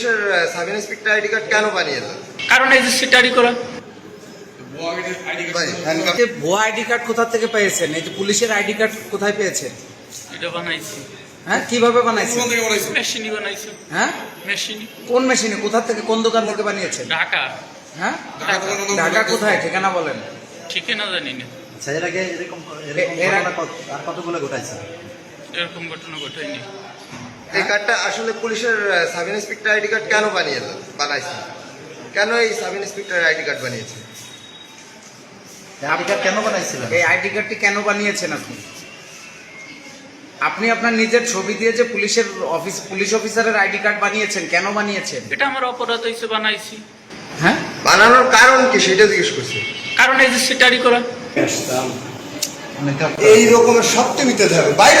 পুলিশের sub inspector ID card কেন বানিয়েছে? কারণ এই যে সিটারি করা। ভুয়া আইডি কার্ড কোথা থেকে পেয়েছেন? এই যে পুলিশের আইডি কার্ড কোথায় পেয়েছেন? এটা বানাইছি। হ্যাঁ কীভাবে বানাইছেন? হ্যাঁ? কোন মেশিনে? কোথা থেকে কোন দোকান থেকে বানিয়েছেন? ঢাকা। হ্যাঁ? ঢাকা কোথায়? ঠিকানা বলেন। ঠিকই না জানি না আচ্ছা এর আগে এরকম এরকম কতগুলো ঘটাইছে? এরকম ঘটনা ঘটায়নি এই কার্ডটা আসলে পুলিশের সাব ইন্সপেক্টর আইডি কার্ড কেন বানিয়েছে বানাইছে? কেন এই সাব ইন্সপেক্টর আইডি কার্ড বানিয়েছে? আইডি কার্ড কেন বানাইছিলেন? এই আইডি কার্ডটি কেন বানিয়েছেন আপনি? আপনি আপনার নিজের ছবি দিয়ে যে পুলিশের অফিস পুলিশ অফিসারের আইডি কার্ড বানিয়েছেন কেন বানিয়েছেন? এটা আমার অপরাধ হয়েছে বানাইছি। হ্যাঁ? বানানোর কারণ কি সেটা জিজ্ঞেস করছি। কারণ এই যে সিটারি করা। এই রকমের হবে। বাইরে